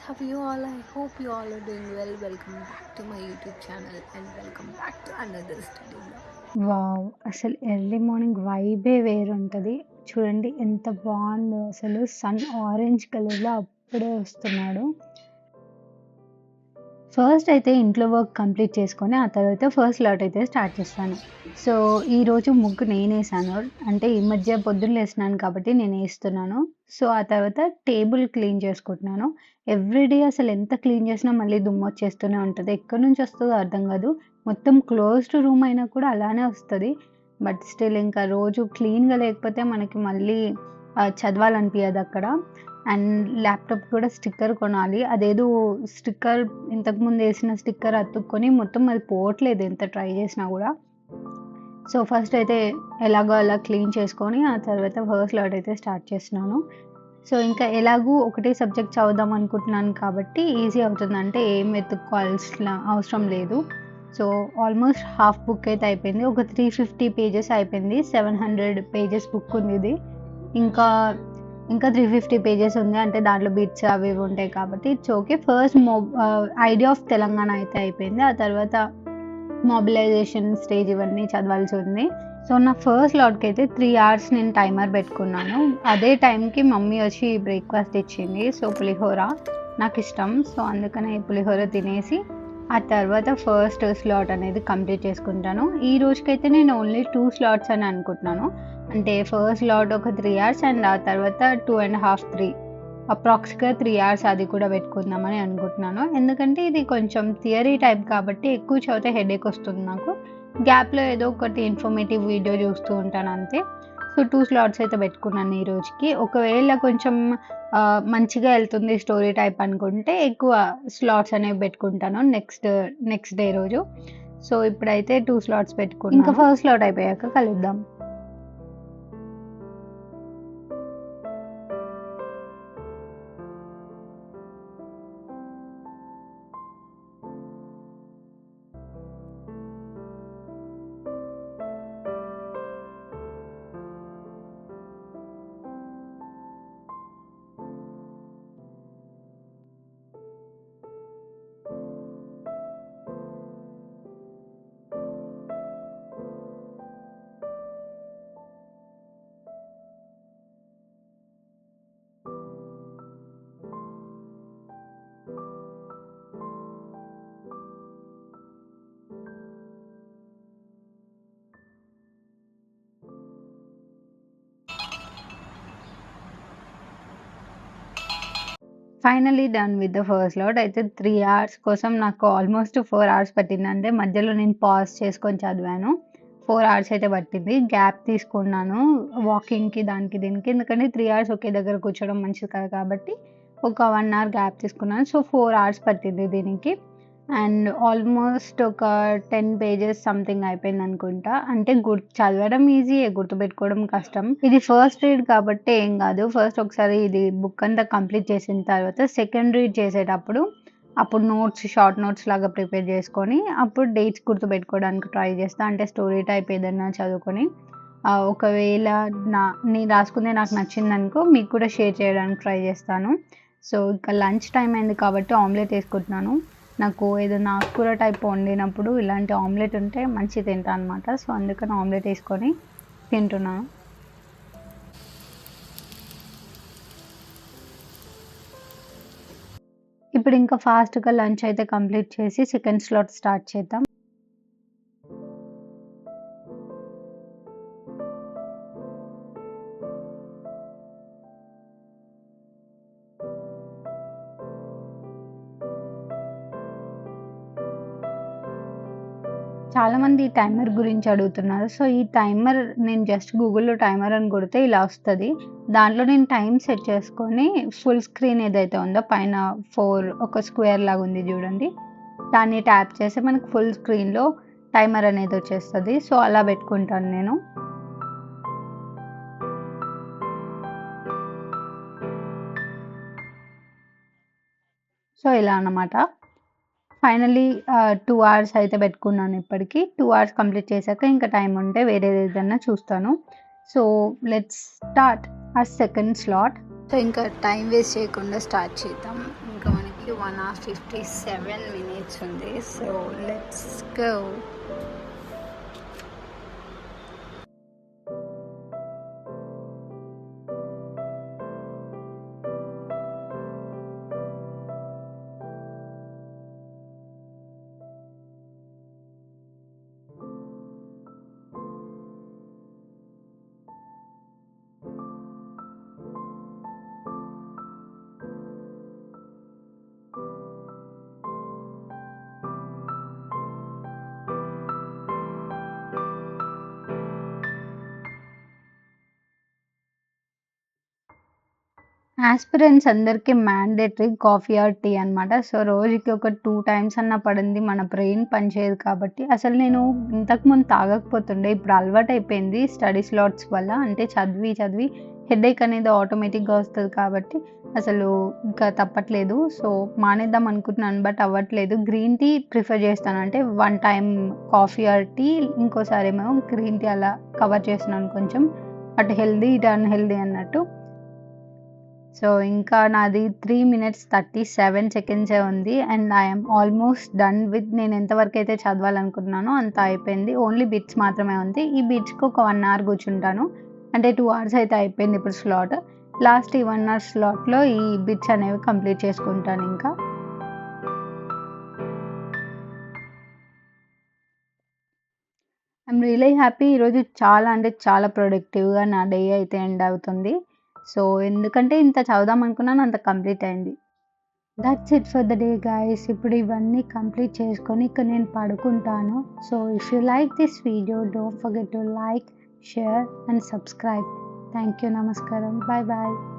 Have you all I hope you all are doing well welcome back to my YouTube channel and welcome back to another study wow అసలు early morning వైబే వేర్ ఉంటుంది చూడండి ఎంత బాగుందో. అసలు sun orange కలర్లో అప్పుడే వస్తున్నాడు. ఫస్ట్ అయితే ఇంట్లో వర్క్ కంప్లీట్ చేసుకొని, ఆ తర్వాత ఫస్ట్ లాట్ అయితే స్టార్ట్ చేస్తాను. సో, ఈరోజు ముగ్గు నేను వేసాను అంటే ఈ మధ్య పొద్దున్న వేసినాను కాబట్టి నేను వేస్తున్నాను సో, ఆ తర్వాత టేబుల్ క్లీన్ చేసుకుంటున్నాను. ఎవ్రీడే అసలు ఎంత క్లీన్ చేసినా మళ్ళీ దుమ్ము వచ్చేస్తూనే ఉంటుంది ఎక్కడి నుంచి వస్తుందో అర్థం కాదు. మొత్తం క్లోజ్డ్ రూమ్ అయినా కూడా అలానే వస్తుంది బట్ స్టిల్ ఇంకా రోజు క్లీన్‌గా లేకపోతే మనకి మళ్ళీ చదవాలనిపించదు అక్కడ అండ్ ల్యాప్‌టాప్ కూడా స్టిక్కర్ కొనాలి. అదేదో స్టిక్కర్ ఇంతకుముందు వేసిన స్టిక్కర్ అతుక్కొని మొత్తం అది పోవట్లేదు ఎంత ట్రై చేసినా కూడా సో, ఫస్ట్ అయితే ఎలాగో అలా క్లీన్ చేసుకొని, ఆ తర్వాత ఫస్ట్ లాట్ అయితే స్టార్ట్ చేస్తున్నాను. సో, ఇంకా ఎలాగూ ఒకటే సబ్జెక్ట్ చదువుదాం అనుకుంటున్నాను కాబట్టి ఈజీ అవుతుంది. అంటే ఏం వెతుక్కోవాల్సిన అవసరం లేదు. సో, ఆల్మోస్ట్ హాఫ్ బుక్ అయితే అయిపోయింది. ఒక 350 పేజెస్ అయిపోయింది. 700 పేజెస్ బుక్ ఉంది ఇది. ఇంకా, ఇంకా 350 పేజెస్ ఉంది. అంటే దాంట్లో బిట్స్ అవి ఇవి ఉంటాయి కాబట్టి ఇట్స్ ఓకే. ఫస్ట్ మొబ ఐడియా ఆఫ్ తెలంగాణ అయితే అయిపోయింది. ఆ తర్వాత మొబిలైజేషన్ స్టేజ్ ఇవన్నీ చదవాల్సి ఉంది. సో, నా ఫస్ట్ స్లాట్కి అయితే త్రీ అవర్స్ నేను టైమర్ పెట్టుకున్నాను. అదే టైంకి మమ్మీ వచ్చి బ్రేక్‌ఫాస్ట్ ఇచ్చింది. సో, పులిహోర నాకు ఇష్టం సో, అందుకనే పులిహోర తినేసి, ఆ తర్వాత ఫస్ట్ స్లాట్ అనేది కంప్లీట్ చేసుకుంటాను. ఈ రోజుకైతే నేను ఓన్లీ టూ స్లాట్స్ అని అనుకుంటున్నాను. అంటే ఫస్ట్ లాట్ ఒక త్రీ అవర్స్ అండ్ ఆ తర్వాత 2 ½ 3 అప్రాక్స్‌గా త్రీ అవర్స్ అది కూడా పెట్టుకుందామని అనుకుంటున్నాను. ఎందుకంటే ఇది కొంచెం థియరీ టైప్ కాబట్టి ఎక్కువ చదివితే హెడేక్ వస్తుంది నాకు. గ్యాప్‌లో ఏదో ఒకటి ఇన్ఫర్మేటివ్ వీడియో చూస్తూ ఉంటాను అంతే. సో, టూ స్లాట్స్ అయితే పెట్టుకున్నాను ఈ రోజుకి. ఒకవేళ కొంచెం మంచిగా వెళ్తుంది స్టోరీ టైప్ అనుకుంటే ఎక్కువ స్లాట్స్ అనేవి పెట్టుకుంటాను నెక్స్ట్, నెక్స్ట్ డే రోజు. సో, ఇప్పుడైతే టూ స్లాట్స్ పెట్టుకున్నాను. ఇంకా ఫస్ట్ స్లాట్ అయిపోయాక కలుద్దాం. Finally done with the first lot. అయితే త్రీ అవర్స్ కోసం నాకు ఆల్మోస్ట్ ఫోర్ అవర్స్ పట్టింది. అంటే మధ్యలో నేను పాజ్ చేసుకొని చదివాను. ఫోర్ అవర్స్ అయితే పట్టింది. గ్యాప్ తీసుకున్నాను వాకింగ్‌కి దానికి దీనికి. ఎందుకంటే త్రీ అవర్స్ ఒకే దగ్గర కూర్చోవడం మంచిది కాదు కాబట్టి ఒక వన్ అవర్ గ్యాప్ తీసుకున్నాను. సో, ఫోర్ అవర్స్ పట్టింది దీనికి. అండ్ ఆల్మోస్ట్ ఒక 10 పేజెస్ సంథింగ్ అయిపోయింది అనుకుంటా అంటే గుర్తు చదవడం ఈజీయే గుర్తుపెట్టుకోవడం కష్టం. ఇది ఫస్ట్ రీడ్ కాబట్టి ఏం కాదు. ఫస్ట్ ఒకసారి ఇది బుక్ అంతా కంప్లీట్ చేసిన తర్వాత సెకండ్ రీడ్ చేసేటప్పుడు అప్పుడు నోట్స్ షార్ట్ నోట్స్ లాగా ప్రిపేర్ చేసుకొని అప్పుడు డేట్స్ గుర్తుపెట్టుకోవడానికి ట్రై చేస్తా. అంటే స్టోరీ టైప్ ఏదన్నా చదువుకొని ఒకవేళ నా నేను రాసుకుందే నాకు నచ్చిందనుకో మీకు కూడా షేర్ చేయడానికి ట్రై చేస్తాను. సో, ఇక లంచ్ టైం అయింది కాబట్టి ఆమ్లెట్ వేసుకుంటున్నాను నాకు ఏదైనా ఆకుకూర టైప్ వండినప్పుడు ఇలాంటి ఆమ్లెట్ ఉంటే మంచిగా తింటా అనమాట. సో, అందుకని ఆమ్లెట్ వేసుకొని తింటున్నాను. ఇప్పుడు ఇంకా ఫాస్ట్‌గా లంచ్ అయితే కంప్లీట్ చేసి సెకండ్ స్లాట్ స్టార్ట్ చేద్దాం. చాలామంది టైమర్ గురించి అడుగుతున్నారు. సో, ఈ టైమర్ నేను జస్ట్ గూగుల్‌లో టైమర్ అని కొడితే ఇలా వస్తుంది దాంట్లో నేను టైం సెట్ చేసుకొని ఫుల్ స్క్రీన్ ఏదైతే ఉందో పైన ఫోర్ ఒక స్క్వేర్ లాగా ఉంది చూడండి. దాన్ని ట్యాప్ చేస్తే మనకు ఫుల్ స్క్రీన్‌లో టైమర్ అనేది వచ్చేస్తుంది సో, అలా పెట్టుకుంటాను నేను. సో, ఇలా అన్నమాట. ఫైనల్లీ టూ అవర్స్ అయితే పెట్టుకున్నాను ఇప్పటికీ టూ అవర్స్ కంప్లీట్ చేశాక ఇంకా టైం ఉంటే వేరే ఏదైనా చూస్తాను. సో, లెట్స్ స్టార్ట్ ఆ సెకండ్ స్లాట్. సో, ఇంకా టైం వేస్ట్ చేయకుండా స్టార్ట్ చేద్దాం. ఇంకా మనకి one hour fifty seven minutes ఉంది సో లెట్స్ గో ఆస్పిరెంట్స్ అందరికీ మ్యాండేటరీ కాఫీ ఆర్ టీ అనమాట. సో, రోజుకి ఒక టూ టైమ్స్ అన్నా పడింది. మన బ్రెయిన్ పనిచేయదు కాబట్టి, అసలు నేను ఇంతకుముందు తాగకపోతుండే. ఇప్పుడు అలవాటైపోయింది స్టడీ స్లాట్స్ వల్ల. అంటే చదివి, చదివి హెడేక్ అనేది ఆటోమేటిక్‌గా వస్తుంది కాబట్టి, అసలు ఇంకా తప్పట్లేదు. సో, మానేద్దాం అనుకుంటున్నాను. బట్ అవ్వట్లేదు. గ్రీన్ టీ ప్రిఫర్ చేస్తాను. అంటే one time coffee or tea, ఇంకోసారి ఏమో గ్రీన్ టీ అలా కవర్ చేస్తున్నాను కొంచెం. అటు హెల్దీ ఇటు అన్హెల్దీ అన్నట్టు. సో, ఇంకా నాది త్రీ మినిట్స్ 37 సెకండ్సే ఉంది. And I almost done with నేను ఎంతవరకు అయితే చదవాలనుకుంటున్నానో అంత అయిపోయింది. ఓన్లీ బిట్స్ మాత్రమే ఉంది. ఈ బిట్స్‌కి ఒక వన్ అవర్ కూర్చుంటాను. అంటే టూ అవర్స్ అయితే అయిపోయింది ఇప్పుడు స్లాట్. లాస్ట్ ఈ వన్ అవర్ స్లాట్‌లో ఈ బిట్స్ అనేవి కంప్లీట్ చేసుకుంటాను ఇంకా. I'm really happy. ఈరోజు చాలా అంటే చాలా ప్రొడక్టివ్‌గా నా డే అయితే ఎండ్ అవుతుంది. సో, ఎందుకంటే ఇంత చదువుదాం అనుకున్నాను అంత కంప్లీట్ అయింది. That's it for the day guys. ఇప్పుడు ఇవన్నీ కంప్లీట్ చేసుకొని ఇక నేను పడుకుంటాను. So, if you like this video don't forget to like, share and subscribe. Thank you. నమస్కారం. Bye bye